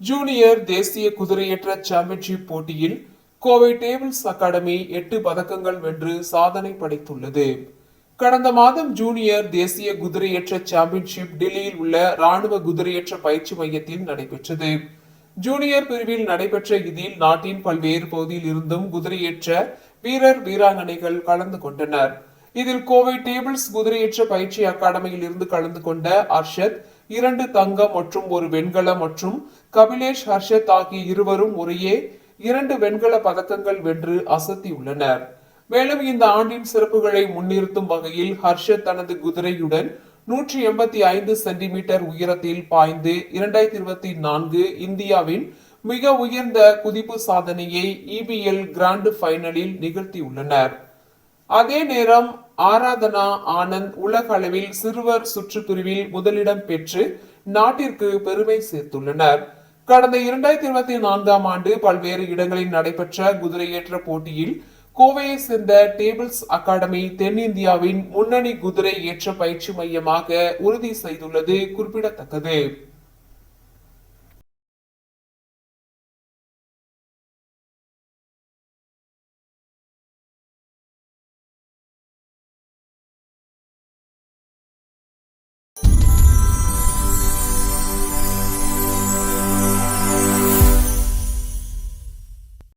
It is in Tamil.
ஜூனியர் தேசிய குதிரையேற்ற சாம்பியன்ஷிப் போட்டியில் கோவை டேபிள்ஸ் அகாடமி எட்டு பதக்கங்கள் வென்று சாதனை படைத்துள்ளது. கடந்த மாதம் ஜூனியர் தேசிய குதிரையேற்ற சாம்பியன்ஷிப் டெல்லியில் உள்ள ராணுவ குதிரையேற்ற பயிற்சி மையத்தில் நடைபெற்றது. ஜூனியர் பிரிவில் நடைபெற்ற இதில் நாட்டின் பல்வேறு பகுதியில் இருந்தும் குதிரையேற்ற வீரர் வீராங்கனைகள் கலந்து கொண்டனர். இதில் கோவை டேபிள்ஸ் குதிரையேற்ற பயிற்சி அகாடமியில் இருந்து கலந்து கொண்ட அர்ஷத் இரண்டு தங்கம் மற்றும் ஒரு வெண்கல மற்றும் கபிலேஷ் ஹர்ஷத் ஆகிய இருவரும் முறையே இரண்டு வெண்கல பதக்கங்கள் வென்று அசத்தியுள்ளனர் மேலும் இந்த ஆண்டின் சிறப்புகளை முன்னிறுத்தும் வகையில் ஹர்ஷத் தனது குதிரையுடன் நூற்றி எண்பத்தி ஐந்து சென்டிமீட்டர் உயரத்தில் பாய்ந்து இரண்டாயிரத்தி இருபத்தி நான்கு இந்தியாவின் மிக உயர்ந்த குதிப்பு சாதனையை இபிஎல் கிராண்ட் ஃபைனலில் நிகழ்த்தியுள்ளனர். அதே நேரம் ஆராதனா ஆனந்த் உலக அளவில் சிறுவர் சுற்றுப்பிரிவில் முதலிடம் பெற்று நாட்டிற்கு பெருமை சேர்த்துள்ளனர். கடந்த இரண்டாயிரத்தி இருபத்தி நான்காம் ஆண்டு பல்வேறு இடங்களில் நடைபெற்ற குதிரையேற்ற போட்டியில் கோவையை சேர்ந்த டேபிள்ஸ் அகாடமி தென்னிந்தியாவின் முன்னணி குதிரை ஏற்ற பயிற்சி மையமாக உறுதி செய்துள்ளது குறிப்பிடத்தக்கது.